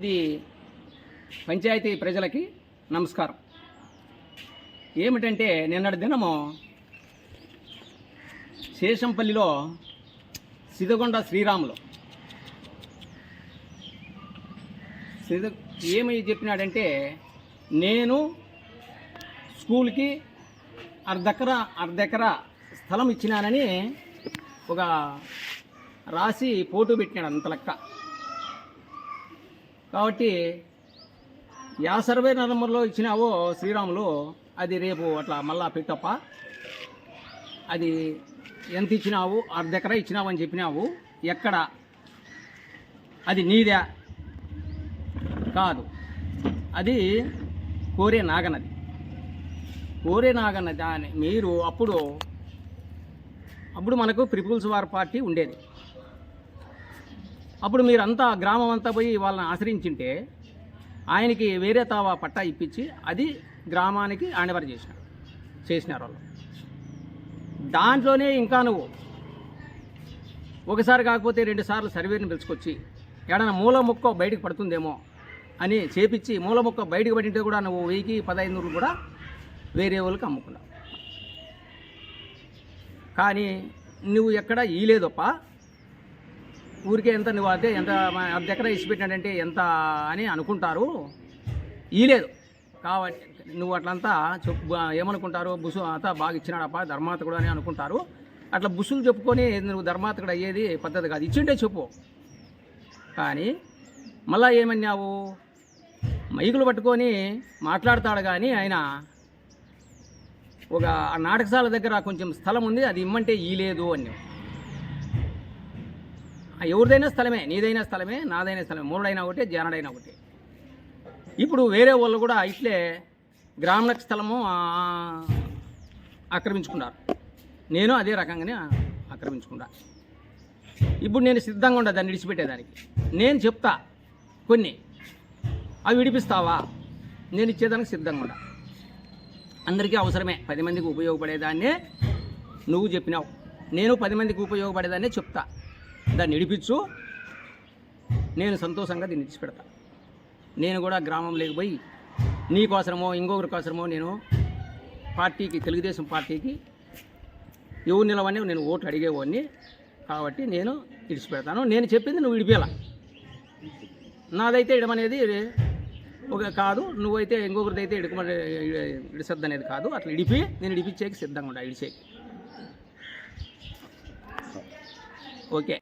ఇది పంచాయతీ ప్రజలకి నమస్కారం. ఏమిటంటే నిన్నటి దినము శేషంపల్లిలో సిదగొండ శ్రీరాములు. సిద ఏమి చెప్పినాడంటే నేను స్కూల్కి అర్ధెకర అర్ధెకర స్థలం ఇచ్చినానని ఒక రాసి ఫోటో పెట్టినాడు అంత లెక్క. కాబట్టి యా సర్వే నెంబర్లో ఇచ్చినావో శ్రీరాములు అది రేపు అట్లా మళ్ళా పెట్టప్ప. అది ఎంత ఇచ్చినావు అర్ధ ఇచ్చినావు అని చెప్పినావు ఎక్కడ? అది నీదే కాదు. అది కోరే నాగనది. కోరే నాగనది అని మీరు అప్పుడు అప్పుడు మనకు ప్రిపుల్స్ వార్ పార్టీ ఉండేది. అప్పుడు మీరంతా గ్రామం అంతా పోయి వాళ్ళని ఆశ్రయించింటే ఆయనకి వేరే తావా పట్టా ఇప్పించి అది గ్రామానికి ఆనవర్ చేసినారు చేసినారు వాళ్ళు. దాంట్లోనే ఇంకా నువ్వు ఒకసారి కాకపోతే రెండు సార్లు సర్వేని పిలుచుకొచ్చి ఏడన్నా మూల మొక్క బయటకు పడుతుందేమో అని చేపించి మూల మొక్క బయటకు పడింటే కూడా నువ్వు వెయ్యికి పదహైదు కూడా వేరే వాళ్ళకి అమ్ముకున్నావు. కానీ నువ్వు ఎక్కడ ఈలేదప్ప ఊరికే ఎంత నువ్వు అదే ఎంత దగ్గర అర్ధ ఇచ్చి ఎంత అని అనుకుంటారు. ఈలేదు కాబట్టి నువ్వు అట్లంతా చెప్పు ఏమనుకుంటారు? బుసు అంతా బాగా ఇచ్చినాడప్ప ధర్మాతకుడు అని అనుకుంటారు. అట్లా బుసులు చెప్పుకొని నువ్వు ధర్మాతకుడు అయ్యేది పద్ధతి కాదు. ఇచ్చిండే చెప్పు. కానీ మళ్ళా ఏమన్నావు? మైకులు పట్టుకొని మాట్లాడతాడు కానీ ఆయన ఒక నాటకశాల దగ్గర కొంచెం స్థలం ఉంది అది ఇమ్మంటే ఈ అని అన్నావు. ఎవరిదైనా స్థలమే నీదైనా స్థలమే నాదైనా స్థలమే మూడైనా ఒకటే జానడైనా ఒకటే. ఇప్పుడు వేరే వాళ్ళు కూడా ఇట్లే గ్రామీణ స్థలము ఆక్రమించుకున్నారు. నేను అదే రకంగానే ఆక్రమించుకున్నా. ఇప్పుడు నేను సిద్ధంగా ఉండా దాన్ని విడిచిపెట్టేదానికి. నేను చెప్తా కొన్ని అవి విడిపిస్తావా? నేను ఇచ్చేదానికి సిద్ధంగా ఉండా. అందరికీ అవసరమే పది మందికి ఉపయోగపడేదాన్నే నువ్వు చెప్పినావు. నేను పది మందికి ఉపయోగపడేదాన్నే చెప్తా. దాన్ని ఇడిపించు. నేను సంతోషంగా దీన్ని ఇచ్చిపెడతా. నేను కూడా గ్రామంలోకి పోయి నీకోసమో ఇంకొకరి కోసమో నేను పార్టీకి తెలుగుదేశం పార్టీకి ఎవరు నిలవని నేను ఓట్లు అడిగేవాడిని. కాబట్టి నేను ఇడిచిపెడతాను. నేను చెప్పింది నువ్వు ఇడిపేలా నాదైతే ఇడమనేది ఒక కాదు. నువ్వైతే ఇంకొకరిది అయితే ఇడకమని ఇడిసద్దు అనేది కాదు. అట్లా ఇడిపి నేను ఇడిపించేకి సిద్ధంగా ఉండా ఇడిచేకి. ఓకే.